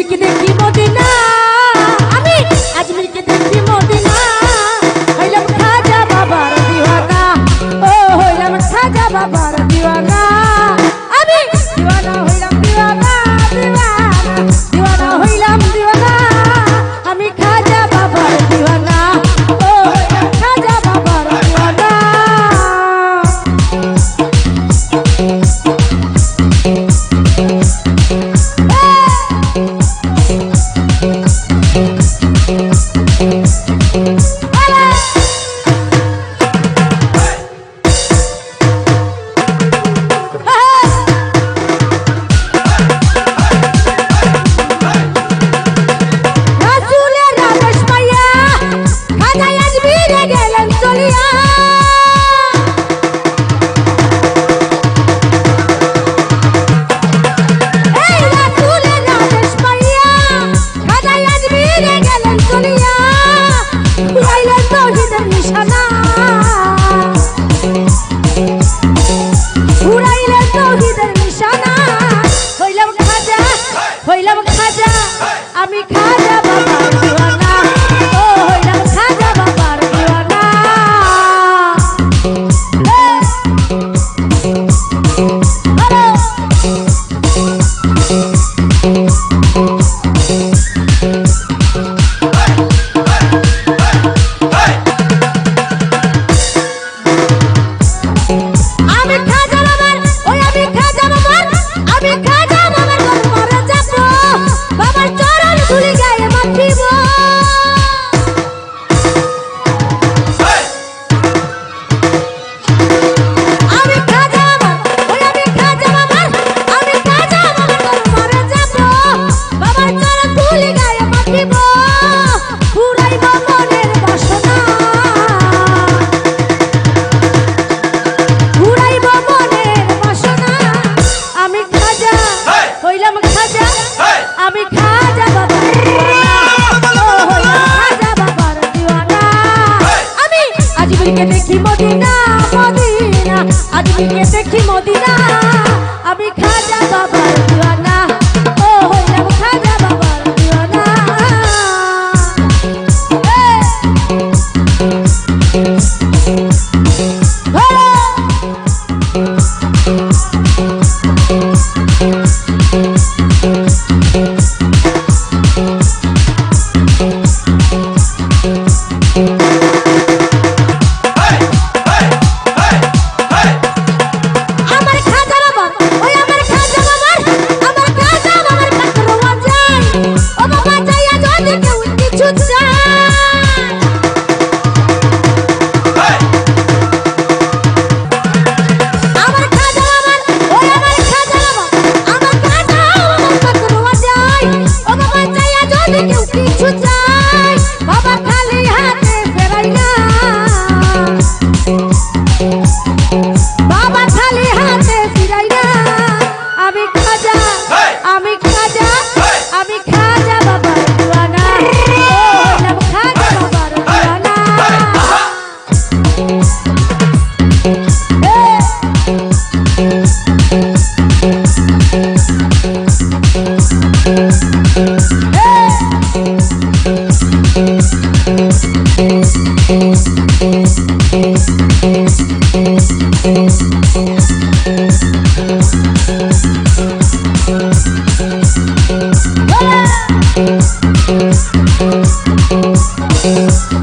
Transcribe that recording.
আজমিরকে দেখি মদিনা। আমি আজমিরকে দেখি মদিনা। হইলাম খাজা বাবার দিওয়ানা ও হইলাম সাজা বাবার No. দেখি মদিনা মদিনা। আজ দিকে দেখি মদিনা। 就在。Thanks.